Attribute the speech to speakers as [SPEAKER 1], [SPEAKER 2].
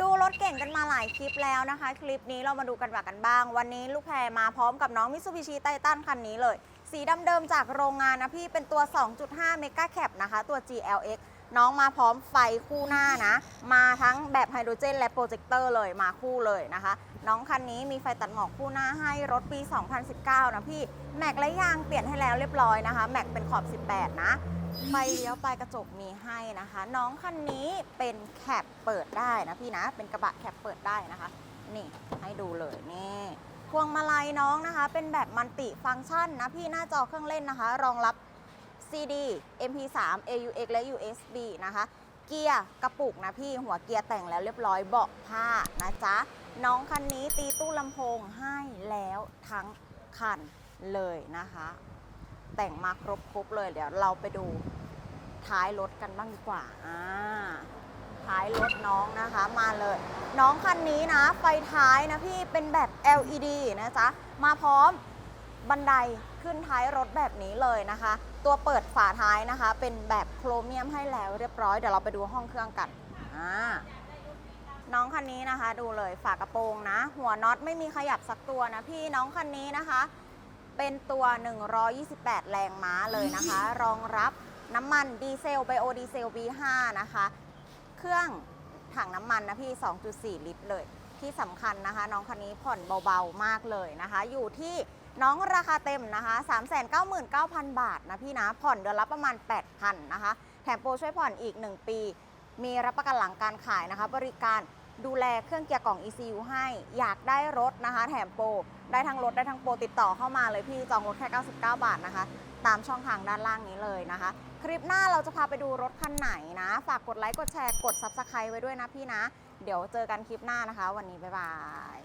[SPEAKER 1] ดูรถเก่งกันมาหลายคลิปแล้วนะคะ คลิปนี้เรามาดูกันแบบกันบ้าง วันนี้ลูกแพรมาพร้อมกับน้องมิ t ซูบิชิไททันคันนี้เลย สีดำเดิมจากโรงงานนะพี่เป็นตัว 2.5 เมกะแคปนะคะ ตัว GLX น้องมาพร้อมไฟคู่หน้านะ มาทั้งแบบไฮโดรเจนและโปรเจคเตอร์เลยมาคู่เลยนะคะ น้องคันนี้มีไฟตัดหมอกคู่หน้าให้รถปี 2019 นะพี่ แม็กและยางเปลี่ยนให้แล้วเรียบร้อยนะคะ แม็กเป็นขอบ 18 นะ ไฟเลี้ยวปลายกระจกมีให้นะคะ น้องคันนี้เป็นแคปเปิดได้นะพี่นะ เป็นกระบะแคปเปิดได้นะคะ นี่ให้ดูเลยนี่พวงมาลัยน้องนะคะ เป็นแบบมัลติฟังก์ชันนะพี่หน้าจอเครื่องเล่นนะคะ รองรับ CD MP3 AUX และ USB นะคะ เกียร์กระปุกนะพี่หัวเกียร์แต่งแล้วเรียบร้อยเบาะผ้านะจ๊ะ น้องคันนี้ตีตู้ลำโพงให้แล้วทั้งคันเลยนะคะ แต่งมาครบครบเลยเดี๋ยวเราไปดูท้ายรถกันบ้างดีกว่าอ่าท้ายรถน้องนะคะมาเลย น้องคันนี้นะ ไฟท้ายนะพี่เป็นแบบ LED นะจ๊ะมาพร้อมบันไดขึ้นท้ายรถแบบนี้เลยนะคะ ตัวเปิดฝาท้ายนะคะ เป็นแบบโครเมียมให้แล้วเรียบร้อยเดี๋ยวเราไปดูห้องเครื่องกันอ่าน้องคันนี้นะคะ ดูเลยฝากระโปรงนะ หัวน็อตไม่มีขยับสักตัวนะพี่น้องคันนี้นะคะ เป็นตัว 128 แรงม้าเลยนะคะ รองรับน้ำมันดีเซลไบโอดีเซล B5 นะคะ เครื่องถังน้ำมันนะพี่ 2.4 ลิตรเลย ที่สำคัญนะคะ น้องคันนี้ผ่อนเบาๆ มากเลยนะคะ อยู่ที่น้องราคาเต็มนะคะ 399,000 บาทนะพี่นะ ผ่อนเดือนละประมาณ 8,000 นะคะ แถมโปรช่วยผ่อนอีก 1 ปี มีรับประกันหลังการขายนะคะ บริการ ดูแลเครื่องเกียร์กล่อง ECU ให้ อยากได้รถนะคะ แถมโปร ได้ทั้งรถได้ทั้งโปร ติดต่อเข้ามาเลยพี่จองรถแค่ 99 บาทนะคะ ตามช่องทางด้านล่างนี้เลยนะคะ คลิปหน้าเราจะพาไปดูรถคันไหนนะ ฝากกดไลค์ กดแชร์ กด Subscribe ไว้ด้วยนะพี่นะ เดี๋ยวเจอกันคลิปหน้านะคะ วันนี้บ๊ายบาย